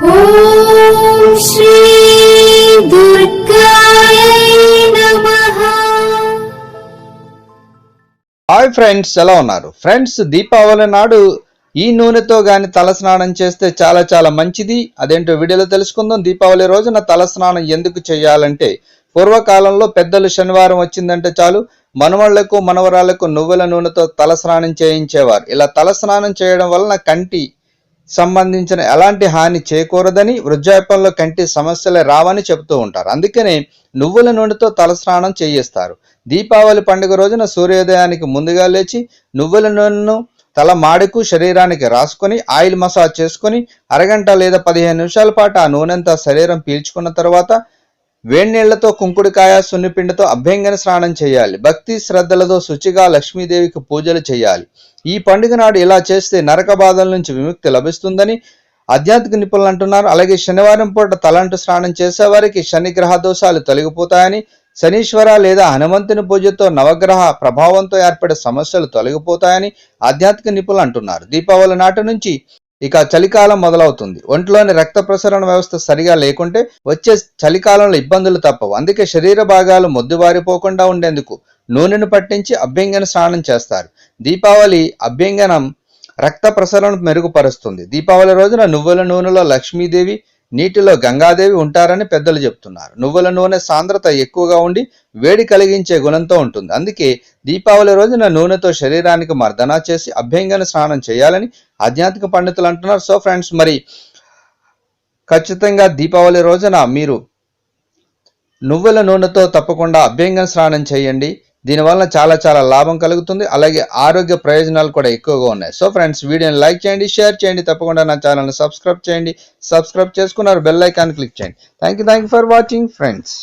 Hi friends ఎలా ఉన్నారు? Friends Deepavali నాడు ఈ నూనెతో గాని తలస్నానం చేస్తే చాలా చాలా మంచిది. అదేంటో వీడియోలో తెలుసుకుందాం. దీపావళి రోజున తలస్నానం ఎందుకు చేయాలంటే పూర్వకాలంలో పెద్దలు శనివారం వచ్చిందంటే చాలు మనవాళ్ళకు మనవరాళ్ళకు నువ్వుల నూనెతో తలస్నానం చేయించేవారు. ఇలా తలస్నానం చేయడం వలన కంటి సంబంధించిన ఎలాంటి హాని చేకూరదని వృద్ధాప్యంలో కంటి సమస్యలే రావని చెబుతూ ఉంటారు. అందుకనే నువ్వుల నూనెతో తలస్నానం చేయిస్తారు. దీపావళి పండుగ రోజున సూర్యోదయానికి ముందుగా లేచి నువ్వుల నూనెను తల మాడుకు శరీరానికి రాసుకొని ఆయిల్ మసాజ్ చేసుకొని అరగంట లేదా పదిహేను నిమిషాల పాటు ఆ నూనెంతా శరీరం పీల్చుకున్న తర్వాత వేణీళ్ళతో కుంకుడుకాయ సున్నిపిండితో అభ్యంగన స్నానం చేయాలి. భక్తి శ్రద్ధలతో శుచిగా లక్ష్మీదేవికి పూజలు చేయాలి. ఈ పండుగ నాడు ఇలా చేస్తే నరక బాధల నుంచి విముక్తి లభిస్తుందని ఆధ్యాత్మిక నిపుణులు అంటున్నారు. అలాగే శనివారం పూట తలంటు స్నానం చేసేవారికి శనిగ్రహ దోషాలు తొలగిపోతాయని శనీశ్వర లేదా హనుమంతుని పూజతో నవగ్రహ ప్రభావంతో ఏర్పడే సమస్యలు తొలగిపోతాయని ఆధ్యాత్మిక నిపుణులు అంటున్నారు. దీపావళి నాటి నుంచి ఇక చలికాలం మొదలవుతుంది. ఒంట్లోని రక్త ప్రసరణ వ్యవస్థ సరిగా లేకుంటే వచ్చే చలికాలంలో ఇబ్బందులు తప్పవు. అందుకే శరీర భాగాలు మొద్దుబారిపోకుండా ఉండేందుకు నూనెను పట్టించి అభ్యంగన స్నానం చేస్తారు. దీపావళి అభ్యంగనం రక్త ప్రసరణ మెరుగుపరుస్తుంది. దీపావళి రోజున నువ్వుల నూనెలో లక్ష్మీదేవి నీటిలో గంగాదేవి ఉంటారని పెద్దలు చెప్తున్నారు. నువ్వుల నూనె సాంద్రత ఎక్కువగా ఉండి వేడి కలిగించే గుణంతో ఉంటుంది. అందుకే దీపావళి రోజున నూనెతో శరీరానికి మర్దన చేసి అభ్యంగన స్నానం చేయాలని ఆధ్యాత్మిక పండితులు అంటున్నారు. సో ఫ్రెండ్స్ మరి ఖచ్చితంగా దీపావళి రోజున మీరు నువ్వుల నూనెతో తప్పకుండా అభ్యంగన స్నానం చేయండి. దీనివల్ల చాలా చాలా లాభం కలుగుతుంది. అలాగే ఆరోగ్య ప్రయోజనాలు కూడా ఎక్కువగా ఉన్నాయి. సో ఫ్రెండ్స్ వీడియోని లైక్ చేయండి షేర్ చేయండి. తప్పకుండా నా ఛానల్ని సబ్స్క్రైబ్ చేయండి. సబ్స్క్రైబ్ చేసుకున్నారు బెల్ ఐకాన్ క్లిక్ చేయండి. Thank you thank you for watching friends